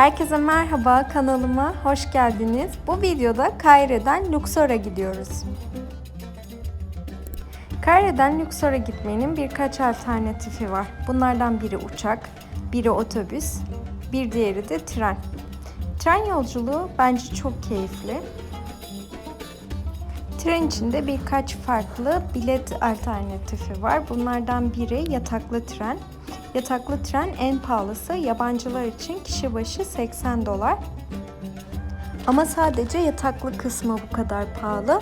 Herkese merhaba kanalıma hoş geldiniz. Bu videoda Kaire'den Luxor'a gidiyoruz. Kaire'den Luxor'a gitmenin birkaç alternatifi var. Bunlardan biri uçak, biri otobüs, bir diğeri de tren. Tren yolculuğu bence çok keyifli. Tren içinde birkaç farklı bilet alternatifi var. Bunlardan biri yataklı tren. Yataklı tren en pahalısı yabancılar için kişi başı 80 dolar. Ama sadece yataklı kısmı bu kadar pahalı.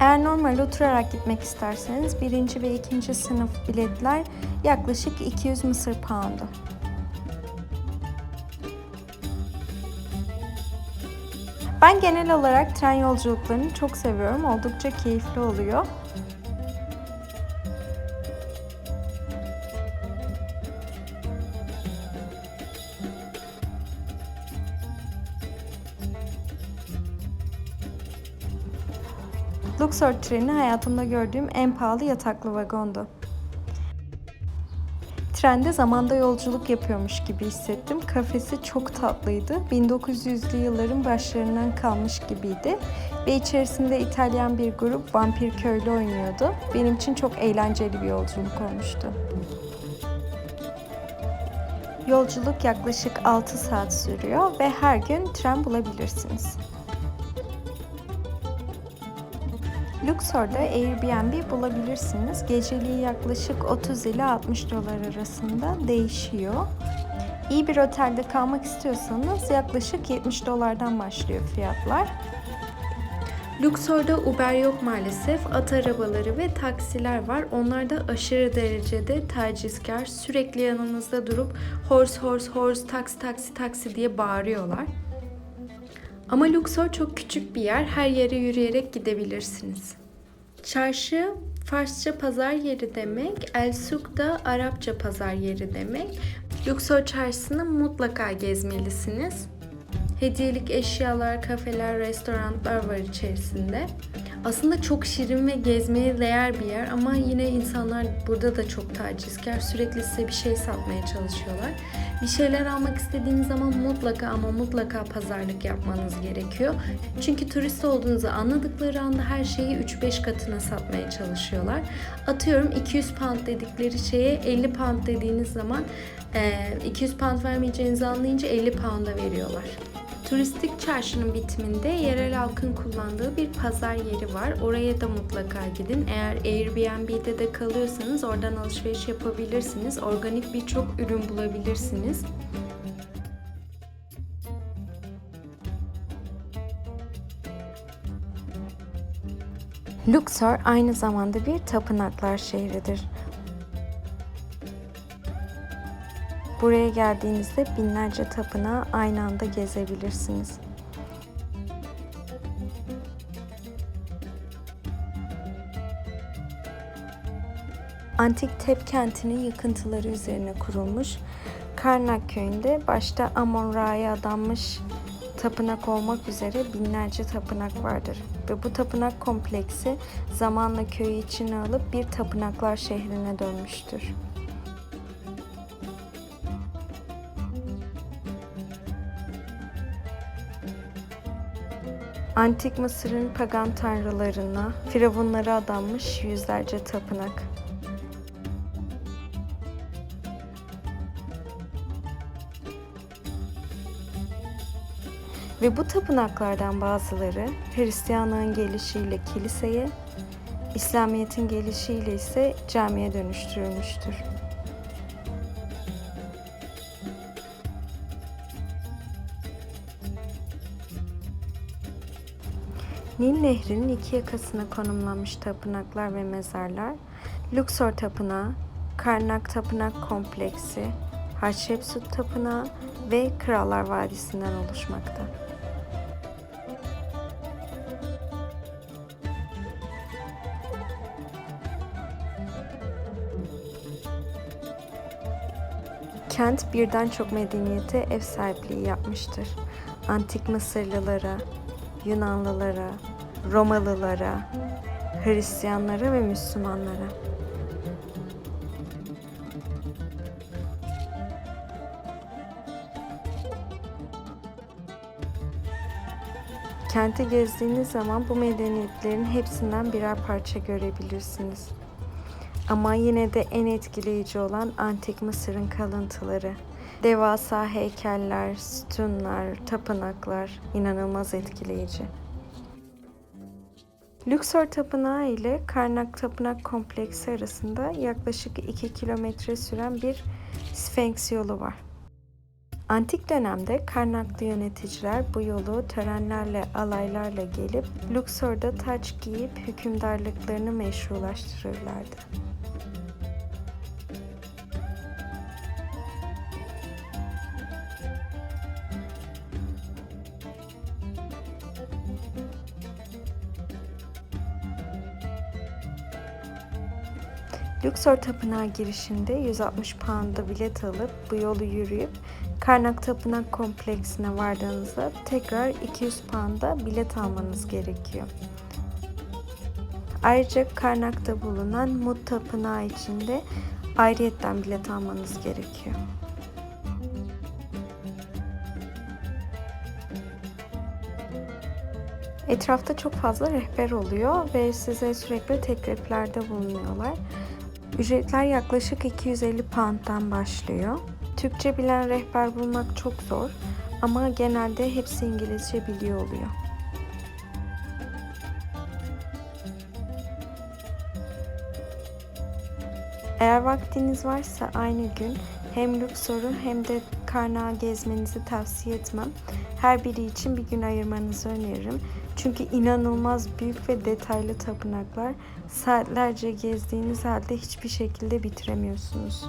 Eğer normal oturarak gitmek isterseniz birinci ve ikinci sınıf biletler yaklaşık 200 Mısır poundu. Ben genel olarak tren yolculuklarını çok seviyorum. Oldukça keyifli oluyor. Luxor treni hayatımda gördüğüm en pahalı yataklı vagondu. Trende zamanda yolculuk yapıyormuş gibi hissettim. Kafesi çok tatlıydı. 1900'lü yılların başlarından kalmış gibiydi. Ve içerisinde İtalyan bir grup vampir köylü oynuyordu. Benim için çok eğlenceli bir yolculuk olmuştu. Yolculuk yaklaşık 6 saat sürüyor ve her gün tren bulabilirsiniz. Luxor'da Airbnb bulabilirsiniz. Geceliği yaklaşık 30 ile 60 dolar arasında değişiyor. İyi bir otelde kalmak istiyorsanız yaklaşık 70 dolardan başlıyor fiyatlar. Luxor'da Uber yok maalesef. At arabaları ve taksiler var. Onlar da aşırı derecede tacizkar. Sürekli yanınızda durup horse horse horse taksi taksi taksi diye bağırıyorlar. Ama Luxor çok küçük bir yer. Her yere yürüyerek gidebilirsiniz. Çarşı Farsça pazar yeri demek, El Souk da Arapça pazar yeri demek. Luxor çarşısını mutlaka gezmelisiniz. Hediyelik eşyalar, kafeler, restoranlar var içerisinde. Aslında çok şirin ve gezmeye değer bir yer ama yine insanlar burada da çok tacizkar. Sürekli size bir şey satmaya çalışıyorlar. Bir şeyler almak istediğiniz zaman mutlaka ama mutlaka pazarlık yapmanız gerekiyor. Çünkü turist olduğunuzu anladıkları anda her şeyi 3-5 katına satmaya çalışıyorlar. Atıyorum 200 pound dedikleri şeye 50 pound dediğiniz zaman 200 pound vermeyeceğinizi anlayınca 50 pound'a veriyorlar. Turistik çarşının bitiminde yerel halkın kullandığı bir pazar yeri var. Oraya da mutlaka gidin. Eğer Airbnb'de de kalıyorsanız oradan alışveriş yapabilirsiniz. Organik birçok ürün bulabilirsiniz. Luxor aynı zamanda bir tapınaklar şehridir. Buraya geldiğinizde binlerce tapınağı aynı anda gezebilirsiniz. Antik Tep kentinin yıkıntıları üzerine kurulmuş Karnak köyünde başta Amon Ra'ya adanmış tapınak olmak üzere binlerce tapınak vardır. Ve bu tapınak kompleksi zamanla köyü içine alıp bir tapınaklar şehrine dönmüştür. Antik Mısır'ın pagan tanrılarına, firavunlara adanmış yüzlerce tapınak. Ve bu tapınaklardan bazıları Hristiyanlığın gelişiyle kiliseye, İslamiyet'in gelişiyle ise camiye dönüştürülmüştür. Nil Nehri'nin iki yakasına konumlanmış tapınaklar ve mezarlar, Luxor Tapınağı, Karnak Tapınak Kompleksi, Hatshepsut Tapınağı ve Krallar Vadisi'nden oluşmakta. Kent birden çok medeniyete ev sahipliği yapmıştır. Antik Mısırlılara, Yunanlılara, Romalılara, Hristiyanlara ve Müslümanlara. Kenti gezdiğiniz zaman bu medeniyetlerin hepsinden birer parça görebilirsiniz. Ama yine de en etkileyici olan antik Mısır'ın kalıntıları. Devasa heykeller, sütunlar, tapınaklar inanılmaz etkileyici. Luxor Tapınağı ile Karnak Tapınak Kompleksi arasında yaklaşık 2 kilometre süren bir Sphinx yolu var. Antik dönemde Karnaklı yöneticiler bu yolu törenlerle, alaylarla gelip Luxor'da taç giyip hükümdarlıklarını meşrulaştırırlardı. Luxor Tapınağı girişinde 160 pound'a bilet alıp bu yolu yürüyüp Karnak Tapınak Kompleksine vardığınızda tekrar 200 pound'a bilet almanız gerekiyor. Ayrıca Karnak'ta bulunan Mut Tapınağı için de ayrıyetten bilet almanız gerekiyor. Etrafta çok fazla rehber oluyor ve size sürekli tekliflerde bulunuyorlar. Ücretler yaklaşık 250 pound'dan başlıyor. Türkçe bilen rehber bulmak çok zor ama genelde hepsi İngilizce biliyor oluyor. Eğer vaktiniz varsa aynı gün hem Luxor'u hem de Karnak'ı gezmenizi tavsiye etmem. Her biri için bir gün ayırmanızı öneririm. Çünkü inanılmaz büyük ve detaylı tapınaklar saatlerce gezdiğiniz halde hiçbir şekilde bitiremiyorsunuz.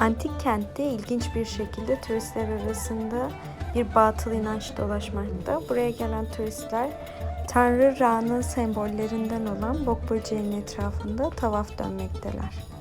Antik kentte ilginç bir şekilde turistler arasında bir batıl inanç dolaşmakta. Buraya gelen turistler Tanrı Ra'nın sembollerinden olan bok böceğinin etrafında tavaf dönmekteler.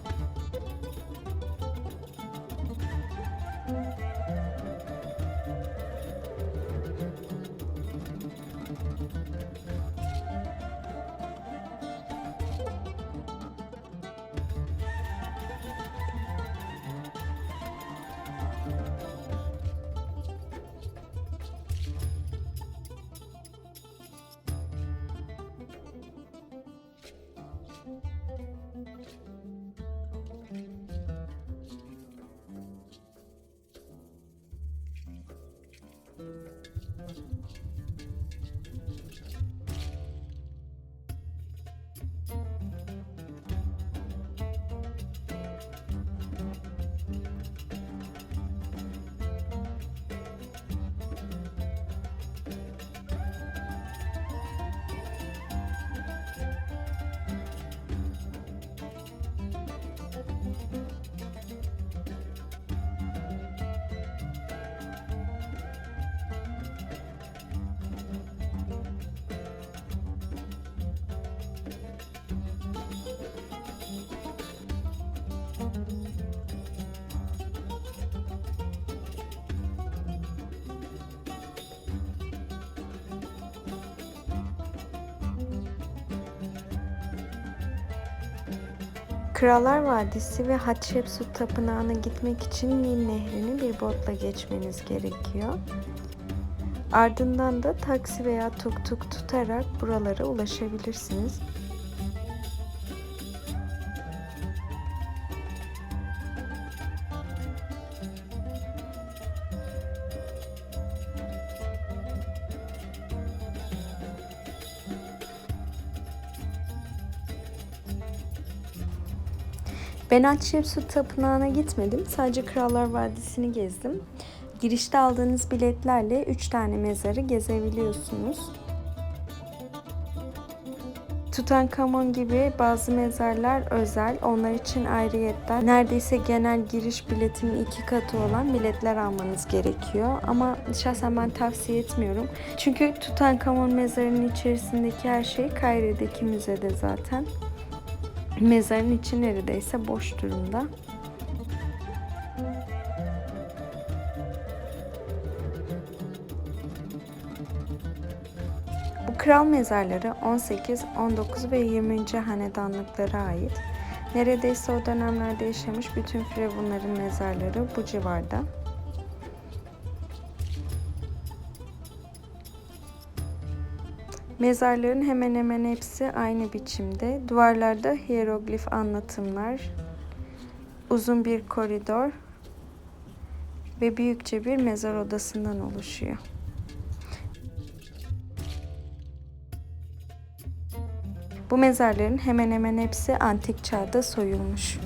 Krallar Vadisi ve Hatshepsut Tapınağı'na gitmek için Nil Nehri'ni bir botla geçmeniz gerekiyor. Ardından da taksi veya tuk tuk tutarak buralara ulaşabilirsiniz. Ben Hatshepsut Tapınağı'na gitmedim. Sadece Krallar Vadisi'ni gezdim. Girişte aldığınız biletlerle 3 tane mezarı gezebiliyorsunuz. Tutankamon gibi bazı mezarlar özel. Onlar için ayrıyetten neredeyse genel giriş biletinin iki katı olan biletler almanız gerekiyor. Ama şahsen ben tavsiye etmiyorum. Çünkü Tutankamon mezarının içerisindeki her şey Kaire'deki müzede zaten. Mezarın içi neredeyse boş durumda. Bu kral mezarları 18, 19 ve 20. hanedanlıklara ait. Neredeyse o dönemlerde yaşamış bütün firavunların mezarları bu civarda. Mezarların hemen hemen hepsi aynı biçimde. Duvarlarda hieroglif anlatımlar, uzun bir koridor ve büyükçe bir mezar odasından oluşuyor. Bu mezarların hemen hemen hepsi antik çağda soyulmuş.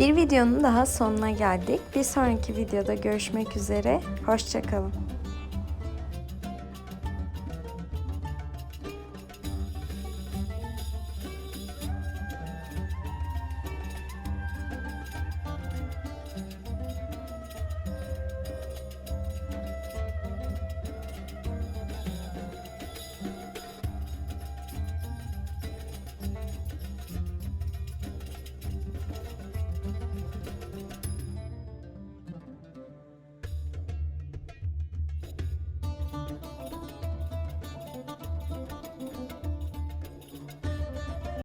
Bir videonun daha sonuna geldik. Bir sonraki videoda görüşmek üzere. Hoşçakalın.